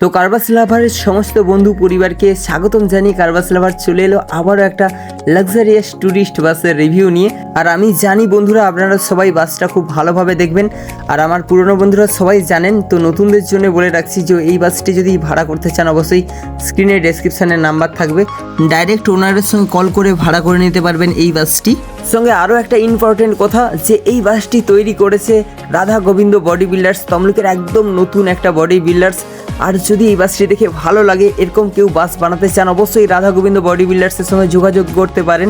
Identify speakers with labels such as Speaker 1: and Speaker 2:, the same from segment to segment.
Speaker 1: তো কারবাস লাভারের সমস্ত বন্ধু পরিবারকে স্বাগতম জানিয়ে কারবাস লাভার চলে এলো আবারও একটা লাক্সারিয়াস ট্যুরিস্ট বাসের রিভিউ নিয়ে। আর আমি জানি বন্ধুরা, আপনারা সবাই বাসটা খুব ভালোভাবে দেখবেন। আর আমার পুরনো বন্ধুরা সবাই জানেন, তো নতুনদের জন্য বলে রাখছি যে এই বাসটি যদি ভাড়া করতে চান, অবশ্যই স্ক্রিনে ডেসক্রিপশানে নাম্বার থাকবে। ডাইরেক্ট ওনারের সঙ্গে কল করে ভাড়া করে নিতে পারবেন এই বাসটি সঙ্গে আরও একটা ইম্পর্টেন্ট কথা, যে এই বাসটি তৈরি করেছে রাধা গোবিন্দ বডি বিল্ডার্স তমলুকের একদম নতুন একটা বডি বিল্ডার্স আর যদি এই বাসটি দেখে ভালো লাগে, এরকম কেউ বাস বানাতে চান, অবশ্যই রাধা গোবিন্দ বডি বিল্ডার্সের সঙ্গে যোগাযোগ করতে পারেন।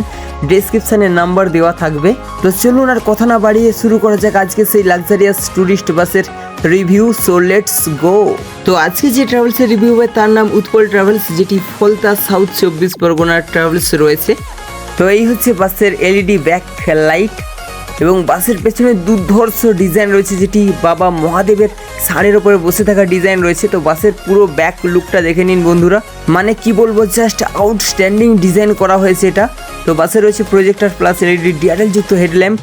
Speaker 1: ডেসক্রিপশানে নাম্বার দেওয়া থাকবে। তো চলুন আর কথা না বাড়িয়ে শুরু করা যাক আজকে সেই লাক্সারিয়াস ট্যুরিস্ট বাসের রিভিউ সো লেটস গো তো আজকে যে ট্রাভেলসের রিভিউ হবে, তার নাম উৎপল ট্রাভেলস যেটি ফলতা সাউথ চব্বিশ পরগনার ট্রাভেলস রয়েছে। তো এই হচ্ছে বাসের এলইডি ব্যাক লাইট এবং বাসের পেছনে দুর্ধর্ষ ডিজাইন রয়েছে, যেটি বাবা মহাদেবের ষাঁড়ের ওপরে বসে থাকা ডিজাইন রয়েছে। তো বাসের পুরো ব্যাক লুকটা দেখে নিন বন্ধুরা। মানে কি বলব জাস্ট আউটস্ট্যান্ডিং ডিজাইন করা হয়েছে এটা। তো বাসে রয়েছে প্রজেক্টার প্লাস এলইডি ডিআরএল যুক্ত হেডল্যাম্প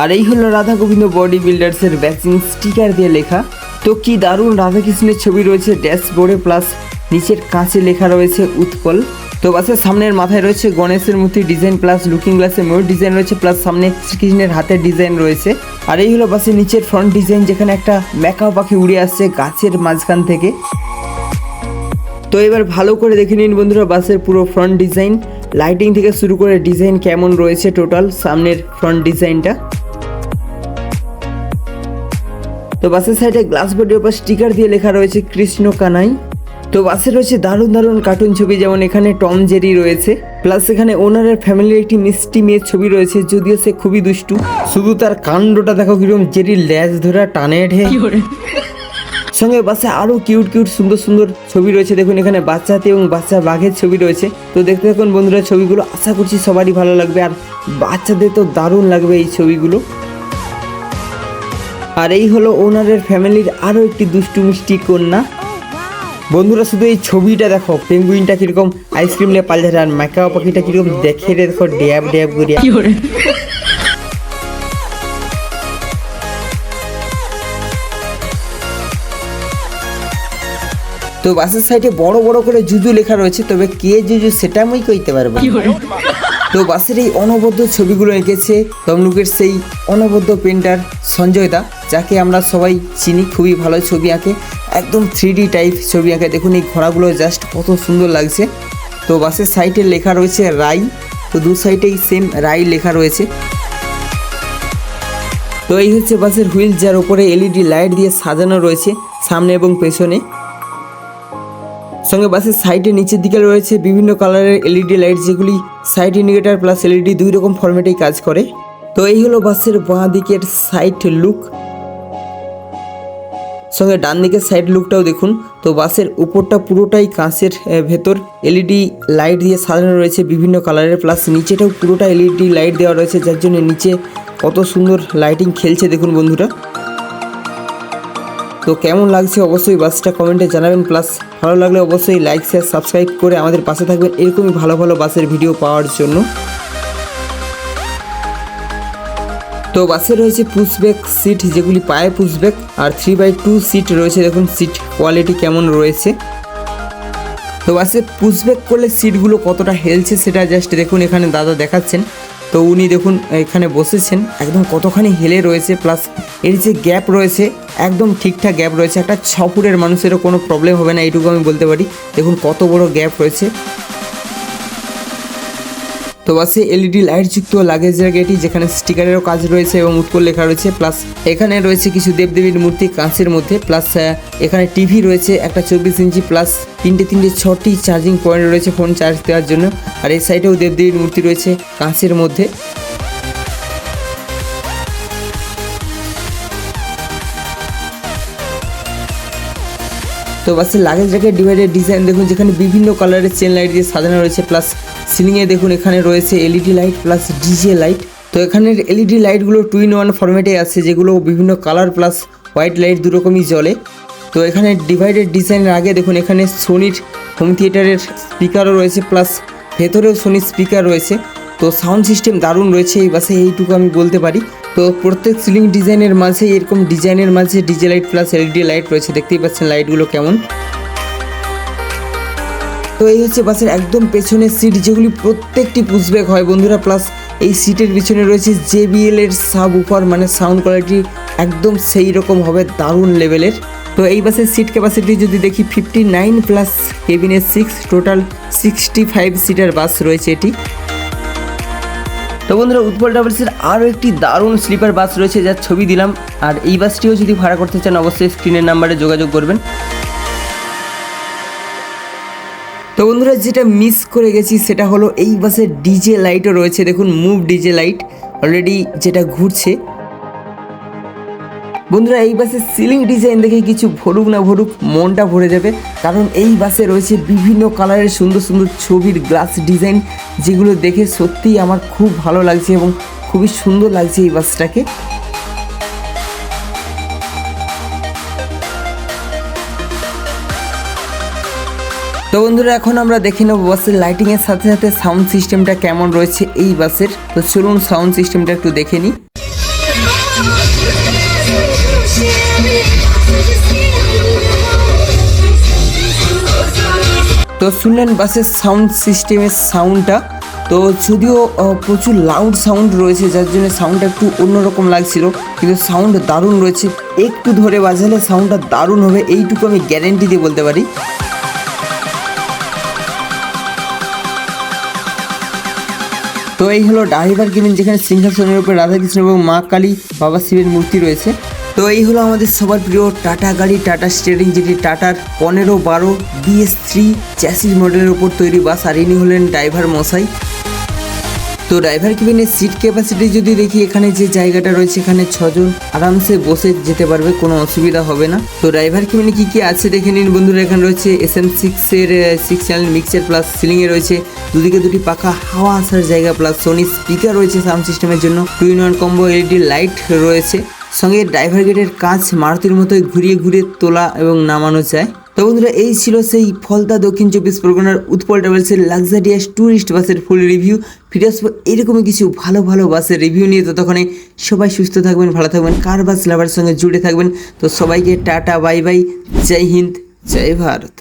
Speaker 1: আর এই হলো রাধা গোবিন্দ বডি বিল্ডার্সের ভ্যাকসিন স্টিকার দিয়ে লেখা। তো কি দারুণ, রাধাকৃষ্ণের ছবি রয়েছে ড্যাশবোর্ডে প্লাস নিচের কাঁচে লেখা রয়েছে উৎপল তো বাসের সামনের মাথায় রয়েছে গণেশের মূর্তি ডিজাইন প্লাস লুকিং গ্লাসের ময়ূর ডিজাইন রয়েছে প্লাস সামনে শ্রীকৃষ্ণের হাতের ডিজাইন রয়েছে। আর এই হলো বাসের নিচের ফ্রন্ট ডিজাইন যেখানে একটা ম্যাকাও পাখি উড়ে আসছে গাছের মাঝখান থেকে। তো এবার ভালো করে দেখে নিন বন্ধুরা বাসের পুরো ফ্রন্ট ডিজাইন লাইটিং থেকে শুরু করে ডিজাইন কেমন রয়েছে টোটাল সামনের ফ্রন্ট ডিজাইনটা তো বাসের সাইডে গ্লাস বোর্ডের উপর স্টিকার দিয়ে লেখা রয়েছে কৃষ্ণ কানাই। তো বাসে রয়েছে দারুণ দারুণ কার্টুন ছবি যেমন এখানে টম জেরি রয়েছে প্লাস এখানে ওনারের ফ্যামিলির একটি মিষ্টি মেয়ের ছবি রয়েছে যদিও সে খুবই দুষ্টু। শুধু তার কাণ্ডটা দেখো কীরকম জেরির ল্যাজ ধরা টানে ঢে। সঙ্গে বাসে আরও কিউট কিউট সুন্দর সুন্দর ছবি রয়েছে দেখুন এখানে বাচ্চাতে এবং বাচ্চা বাঘের ছবি রয়েছে। তো দেখতে থাকুন বন্ধুরা ছবিগুলো আশা করছি সবারই ভালো লাগবে আর বাচ্চাদের তো দারুণ লাগবে এই ছবিগুলো। আর এই হলো ওনারের ফ্যামিলির আরও একটি দুষ্টু মিষ্টি কন্যা। বন্ধুরা শুধু এই ছবিটা দেখো পেঙ্গুইনটা কীরকম আইসক্রিম নিয়ে পাল্টে আর ম্যাকাও পাখিটা কীরকম দেখে রে দেখো ড্যাব ড্যাব করিয়া। তো বাসের সাইডে বড় বড় করে জুজু লেখা রয়েছে তবে কে জুজু সেটা আমি কইতে পারব তো বাসের এই অনবদ্য ছবিগুলো এঁকেছে তমলুকের সেই অনবদ্য পেন্টার সঞ্জয় দা যাকে আমরা সবাই চিনি খুবই ভালো ছবি আঁকে। একদম থ্রি টাইপ ছবি আঁকে। দেখুন, এই ঘোড়াগুলো জাস্ট কত সুন্দর লাগছে। তো বাসের সাইডে লেখা রয়েছে রাই। তো দু সাইডেই সেম রাই লেখা রয়েছে। তো এই হচ্ছে বাসের হুইল যার উপরে এলইডি লাইট দিয়ে সাজানো রয়েছে, সামনে এবং পেছনে। সঙ্গে বাসের সাইডে নিচের দিকে রয়েছে বিভিন্ন কালারের এলইডি লাইট যেগুলি সাইড ইন্ডিকেটার প্লাস এলইডি দুই রকম ফরম্যাটেই কাজ করে। তো এই হলো বাসের বাঁ দিকের সাইড লুক সঙ্গে ডান দিকের সাইড লুকটাও দেখুন। তো বাসের উপরটা পুরোটাই কাঁচের ভেতর এলইডি লাইট দিয়ে সাজানো রয়েছে বিভিন্ন কালারের প্লাস নিচেটাও পুরোটা এলইডি লাইট দেওয়া রয়েছে, যার জন্য নিচে কত সুন্দর লাইটিং খেলছে দেখুন বন্ধুরা। তো কেমন লাগছে অবশ্যই বাসটা কমেন্টে জানাবেন। প্লাস ভালো লাগলে অবশ্যই লাইক শেয়ার সাবস্ক্রাইব করে আমাদের পাশে থাকবেন। এরকমই ভালো ভালো বাসের ভিডিও পাওয়ার জন্য। তো বাসে রয়েছে পুশব্যাক সিট যেগুলি পায়ে পুশব্যাক আর থ্রি বাই টু সিট রয়েছে। দেখুন সিট কোয়ালিটি কেমন রয়েছে। তো বাসে পুশব্যাক করলে সিটগুলো কতটা হেলছে সেটা জাস্ট দেখুন এখানে দাদা দেখাচ্ছেন। তো উনি দেখুন এখানে বসেছেন, একদম কতখানি হেলে রয়েছে প্লাস এর যে গ্যাপ রয়েছে, একদম ঠিকঠাক গ্যাপ রয়েছে। একটা ছ ফুটের মানুষেরও কোনো প্রবলেম হবে না, এইটুকু আমি বলতে পারি। দেখুন কত বড় গ্যাপ রয়েছে। তো বাসে এলইডি লাইট যুক্ত লাগেজ জায়গাটি যেখানে স্টিকারেরও কাজ রয়েছে এবং উৎকল লেখা রয়েছে। প্লাস এখানে রয়েছে কিছু দেবদেবীর মূর্তি কাঁচের মধ্যে। প্লাস এখানে টিভি রয়েছে, একটা চব্বিশ ইঞ্চি প্লাস তিনটে তিনটে ছটি চার্জিং পয়েন্ট রয়েছে ফোন চার্জ দেওয়ার জন্য। আর এই সাইডেও দেবদেবীর মূর্তি রয়েছে কাঁচের মধ্যে। তো বাসের লাগেজ র্যাকের ডিভাইডের ডিজাইন দেখুন, যেখানে বিভিন্ন কালারের চেন লাইট দিয়ে সাজানো রয়েছে প্লাস সিলিংয়ে দেখুন, এখানে রয়েছে LED light plus DJ light তো এখানের এলইডি লাইটগুলো টু ইন ওয়ান ফরম্যাটে আছে যেগুলো বিভিন্ন কালার প্লাস হোয়াইট লাইট দুরকমই জ্বলে। তো এখানে ডিভাইডের ডিজাইনের আগে দেখুন, এখানে সোনির হোম থিয়েটারের স্পিকারও রয়েছে প্লাস ভেতরেও সোনির স্পিকার রয়েছে। তো সাউন্ড সিস্টেম দারুণ রয়েছে, এই বাসে এইটুকু আমি বলতে পারি। তো প্রত্যেক সিলিং ডিজাইনের মাঝে, এরকম ডিজাইনের মাঝে DJ light plus LED light রয়েছে, দেখতেই পাচ্ছেন লাইটগুলো কেমন। তো এই হচ্ছে বাসের একদম পেছনের সিট যেগুলি প্রত্যেকটি পুশব্যাক হয় বন্ধুরা। প্লাস এই সিটের পিছনে রয়েছে জেবিএল এর সাব উপার মানে সাউন্ড কোয়ালিটি একদম সেই রকম হবে, দারুণ লেভেলের তো এই বাসের সিট ক্যাপাসিটি যদি দেখি ফিফটি নাইন প্লাস কেবিনের six total sixty five seater bus রয়েছে এটি। তো বন্ধুরা, উৎপল ডাবলসের আরও একটি দারুণ স্লিপার বাস রয়েছে যার ছবি দিলাম। আর এই বাসটিও যদি ভাড়া করতে চান, অবশ্যই স্ক্রিনের নাম্বারে যোগাযোগ করবেন। তো বন্ধুরা, যেটা মিস করে গেছি সেটা হলো এই বাসের ডিজে লাইটও রয়েছে। দেখুন মুভ ডিজে লাইট অলরেডি যেটা ঘুরছে। বন্ধুরা, এই বাসের সিলিং ডিজাইন দেখে কিছু ভরুক না ভরুক মনটা ভরে যাবে। কারণ এই বাসে রয়েছে বিভিন্ন কালারের সুন্দর সুন্দর ছবির গ্লাস ডিজাইন যেগুলো দেখে সত্যিই আমার খুব ভালো লাগছে এবং খুবই সুন্দর লাগছে এই বাসটাকে। তো বন্ধুরা, এখন আমরা দেখে নেব বাসের লাইটিংয়ের সাথে সাথে সাউন্ড সিস্টেমটা কেমন রয়েছে এই বাসের। তো চলুন সাউন্ড সিস্টেমটা একটু দেখে নিই। তো শুনলেন বাসের সাউন্ড সিস্টেমের সাউন্ডটা তো যদিও প্রচুর লাউড সাউন্ড রয়েছে, যার জন্য সাউন্ডটা একটু অন্যরকম লাগছিল, কিন্তু সাউন্ড দারুণ রয়েছে। একটু ধরে বাজালে সাউন্ডটা দারুণ হবে, এইটুকু আমি গ্যারেন্টি দিয়ে বলতে পারি। তো এই হলো ড্রাইভার কেবিন যেখানে সিংহাসনের উপর রাধাকৃষ্ণ এবং মা কালী বাবা শিবের মূর্তি রয়েছে। তো এই হলো আমাদের সবার প্রিয় টাটা গাড়ি, টাটা স্টিয়ারিং, যেটি টাটার পনেরো বারো বিএস থ্রি চ্যাসিস মডেলের ওপর তৈরি বাস, আর ইনি হলেন ড্রাইভার মশাই। তো ড্রাইভার কেবিনের সিট ক্যাপাসিটি যদি দেখি, এখানে যে জায়গাটা রয়েছে, এখানে ছজন আরামসে বসে যেতে পারবে, কোনো অসুবিধা হবে না। তো ড্রাইভার কেবিনে কী কী আছে দেখে নিন বন্ধুরা, এখানে রয়েছে এস এম সিক্সের সিক্স চ্যানেল মিক্সার প্লাস সিলিংয়ে রয়েছে, দুদিকে দুটি পাখা, হাওয়া আসার জায়গা প্লাস সোনি স্পিকার রয়েছে সাউন্ড সিস্টেমের জন্য। Two in one combo LED light রয়েছে। সঙ্গে ড্রাইভার গেটের কাজ মারুতির মতোই ঘুরিয়ে ঘুরিয়ে তোলা এবং নামানো যায়। তো বন্ধুরা, এই ছিল সেই ফলতা দক্ষিণ চব্বিশ পরগনার উৎপল ট্রাভেলসের লাক্সারিয়াস ট্যুরিস্ট বাসের ফুল রিভিউ। ফিরে আসব এরকমই কিছু ভালো ভালো বাসের রিভিউ নিয়ে। ততক্ষণে সবাই সুস্থ থাকবেন, ভালো থাকবেন, কার বাস লাভার সঙ্গে জুড়ে থাকবেন। তো সবাইকে টাটা, বাই বাই। জয় হিন্দ, জয় ভারত।